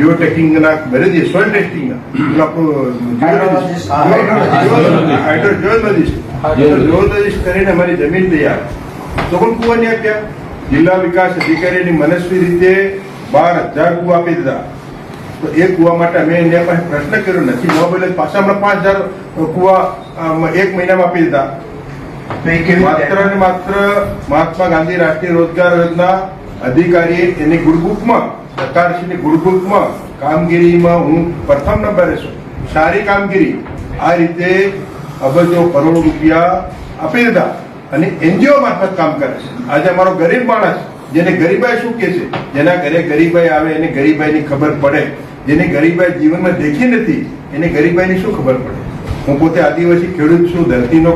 જીઓ ટેકિંગના બરેદી સોઇલ ટેસ્ટિંગના Hydrologist. જીઓલોજિસ્ટ કરીને અમારી જમીન તૈયાર. તો પણ કુવા નહીં આપ્યા જિલ્લા વિકાસ અધિકારીની મનસ્વી રીતે બાર હજાર કુવા આપી દીધા. તો એ કુવા માટે અમે એને પાસે પ્રશ્ન કર્યો નથી. ન બોલે પાછા હમણાં પાંચ હજાર કુવા એક મહિનામાં આપી દીધા. તો માત્ર ને માત્ર મહાત્મા ગાંધી રાષ્ટ્રીય રોજગાર યોજના અધિકારીએ એની ગુડબુકમાં સરકારશ્રીની ગુડબુકમાં કામગીરીમાં હું પ્રથમ નંબરે છું. સારી કામગીરી. આ રીતે અબજો કરોડ રૂપિયા આપી દીધા અને એનજીઓ મારફત કામ કરે છે. આજે અમારો ગરીબ માણસ, જેને ગરીબાઈ શું કે છે? જેના ઘરે ગરીબાઈ આવે, એને ગરીબાઈની ખબર પડે. જેને ગરીબાઈ જીવનમાં દેખી નથી, એને ગરીબાઈની શું ખબર પડે? હું પોતે આદિવાસી ખેડૂત છું, ધરતીનો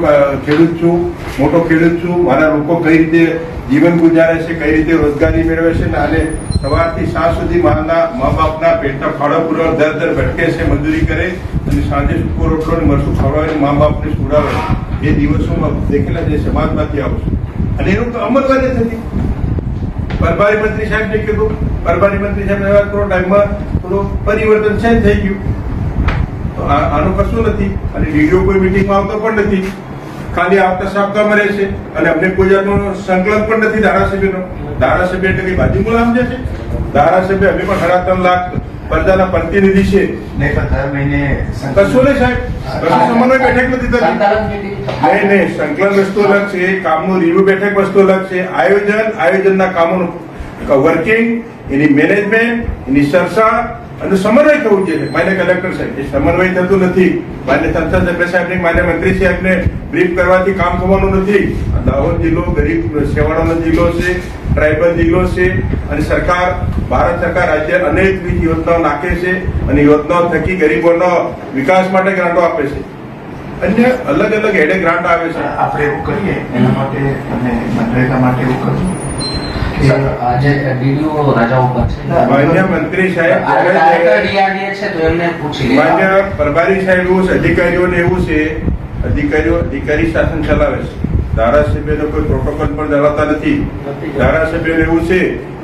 ખેડૂત છું, મોટો ખેડૂત છું. મારા લોકો કઈ રીતે જીવન ગુજારે છે, કઈ રીતે રોજગારી મેળવે છે અને સવારથી સાંજ સુધી માના મા બાપના પેટના ફાળો પૂરો દર દર ભટકે છે, મજૂરી કરે અને સાંજે સૂકો રોટલો ને મરસું ખવડાવીને મા બાપને સુડાવે. એ દિવસોમાં દેખેલા જે સમાજમાંથી આવું અને એનું તો અમલવારી થતી પરભારી મંત્રી સાહેબને કીધું. પરભારી મંત્રી સાહેબ એવા થોડો ટાઈમમાં થોડું પરિવર્તન છે થઈ ગયું. તો આનું કશું નથી. અને ડીડીઓ કોઈ મિટિંગમાં આવતો પણ નથી. ખાલી આવતા સાપકામાં રહે છે અને અમને કોઈ જાતનો સંકલન પણ નથી ધારાસભ્યનો. ધારાસભ્ય એટલે કઈ બાજુ ગુલામ છે. ધારાસભ્ય અમે પણ સાડા ત્રણ લાખ પ્રજાના પ્રતિનિધિ છે. કશું નહીં સાહેબ. કશું સમન્વય બેઠક નથી થતી. નહીં નહીં સંકલન વસ્તુ અલગ છે. કામનું રિવ્યુ બેઠક વસ્તુ અલગ છે. આયોજન આયોજનના કામોનું વર્કિંગ એની મેનેજમેન્ટ એની સરસા અને સમન્વય થવું જોઈએ. માન્ય કલેક્ટર સાહેબ, એ સમન્વય થતું નથી. માન્ય સંસદ સભ્ય સાહેબને માન્ય મંત્રી સાહેબને બ્રીફ કરવાથી કામ થવાનું નથી. દાહોદ જિલ્લો ગરીબ છેવાડાનો જિલ્લો છે ટ્રાઇબલ જિલ્લો છે અને સરકાર, ભારત સરકાર રાજ્ય અનેકવિધ યોજનાઓ નાખે છે અને યોજનાઓ થકી ગરીબોનો વિકાસ માટે ગ્રાન્ટો આપે છે. અન્ય અલગ અલગ હેડે ગ્રાન્ટ આવે છે. આપણે એવું કરીએ, એના માટે અને મનરેગા માટે એવું કરશું અધિકારીઓને એવું છે અધિકારીઓ અધિકારી શાસન ચલાવે છે. ધારાસભ્યનો કોઈ પ્રોટોકોલ પણ ચલાવતા નથી. ધારાસભ્યોને એવું છે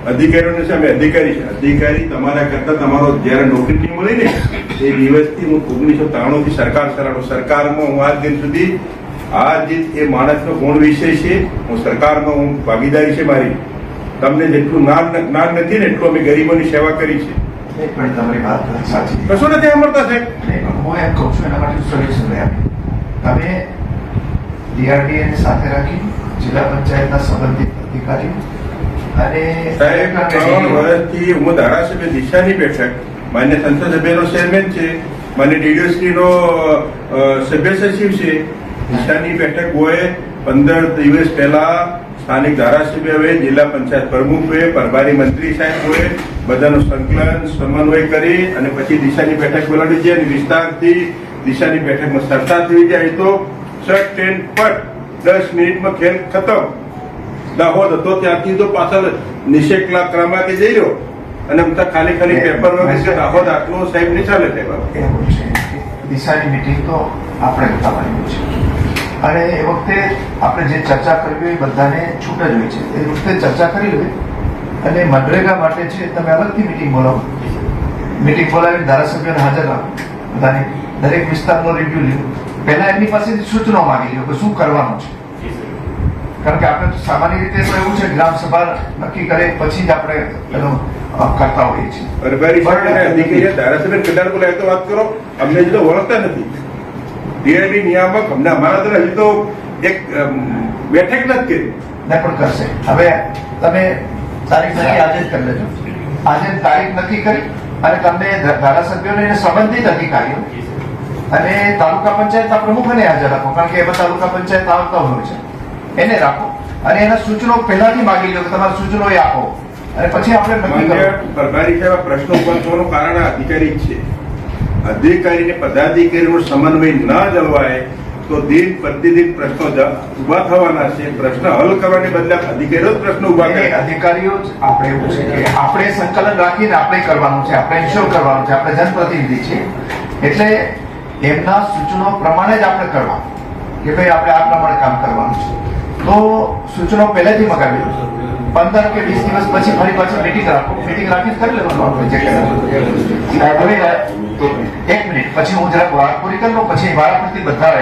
અધિકારીઓને છે અધિકારી છે. અધિકારી તમારા કરતા તમારો જયારે નોકરી મળી ને એ દિવસથી હું ઓગણીસો ત્રાણું થી સરકાર ચલાવું. સરકારમાં હું આજ દિન સુધી આ જીત એ માણસનો ગુણ વિષય છે? હું સરકારમાં હું ભાગીદારી છે મારી. તમને જેટલું જ્ઞાન નથી ને એટલું અમે ગરીબોની સેવા કરી છે. તમારી વાત સાચી કશું નથી સાંભળતા સાહેબ. હું એમ કહું છું એના માટે સોલ્યુશન તમે ડીઆરડીએ સાથે રાખી જિલ્લા પંચાયતના સંબંધિત અધિકારી અને સાહેબ ત્રણ વર્ષથી હું ધારાસભ્ય દિશાની બેઠક માન્ય સંસદ સભ્યનો ચેરમેન છે માન્ય ડીડીઓસી નો સભ્ય સચિવ છે. દિશાની બેઠક હોય પંદર દિવસ પહેલા સ્થાનિક ધારાસભ્ય હોય જિલ્લા પંચાયત પ્રમુખ હોય પ્રભારી મંત્રી સાહેબ હોય બધાનું સંકલન સમન્વય કરી અને પછી દિશાની બેઠક બોલાવી છે. અને વિસ્તારથી દિશાની બેઠકમાં ચર્ચા થઈ જાય તો શર્ટ ટ્રેન પર દસ મિનિટમાં ખેલ ખતમ. દાહોદ હતો ત્યાંથી તો પાછળ નિષેક ક્રમાંકે જઈ રહ્યો. અને અમતા ખાલી ખાલી પેપર વગર દાહોદ આટલું સાહેબ નહીં ચાલે દિશાની મિટિંગ તો આપણે થવાની છે. અને એ વખતે આપણે જે ચર્ચા કરવી હોય બધાને છૂટ જ હોય છે. એ વખતે ચર્ચા કરી લેવી અને મનરેગા માટે છે તમે અલગથી મિટિંગ બોલાવો. મિટિંગ બોલાવીને ધારાસભ્યોને હાજર રાખો. બધાને દરેક વિસ્તારનો રિવ્યુ લ્યો. પહેલા એમની પાસેથી સૂચનો માંગી લ્યો કે શું કરવાનું છે. કારણ કે આપણે તો સામાન્ય રીતે તો એવું છે ગ્રામ સભા નક્કી કરે પછી જ આપણે એનો કરતા હોઈએ છીએ. ધારાસભ્ય કદાચ બોલાય તો વાત કરો. અમને તો ઓળખતા નથી. ડીઆઈડી નિયામક અમને અમારા હજી તો એક બેઠક નથી કરી. પણ કરશે. હવે તમે તારીખ નક્કી આજે જ કરી લેજો. આજે તારીખ નક્કી કરી અને તમને ધારાસભ્યોને સંબંધિત અધિકારીઓ અને તાલુકા પંચાયતના પ્રમુખને હાજર રાખો. કારણ કે એમાં તાલુકા પંચાયત આવતા હોય છે. એને રાખો. અને એના સૂચનો પહેલાથી માગી લો કે તમારા સૂચનો એ આપો. અને પછી આપણે પ્રશ્નો ઊભા થવાનું કારણ અધિકારી છે. અધિકારી ને પદાધિકારીનો સમન્વય ન જળવાય તો દિન પ્રતિદિન પ્રશ્નો ઊભા થવાના છે. પ્રશ્ન હલ કરવાને બદલે અધિકારીઓ જ પ્રશ્ન ઊભા કરે. અધિકારીઓ જ આપણે એવું છે કે આપણે સંકલન રાખીને આપણે કરવાનું છે આપણે ઇન્શ્યોર કરવાનું છે આપણે જનપ્રતિનિધિ છે એટલે એમના સૂચનો પ્રમાણે જ આપણે કરવાનું કે ભાઈ આપણે આ પ્રમાણે કામ કરવાનું છે. તો સૂચનો પહેલેથી મગાવી લો. પંદર કે વીસ દિવસ પછી ફરી પાછી મીટિંગ રાખો. મીટિંગ રાખીને કરી લેવાનું આપણે જે એક મિનિટ પછી હું જરાક વાત પૂરી કરી લઉં પછી વારાફરતી બધા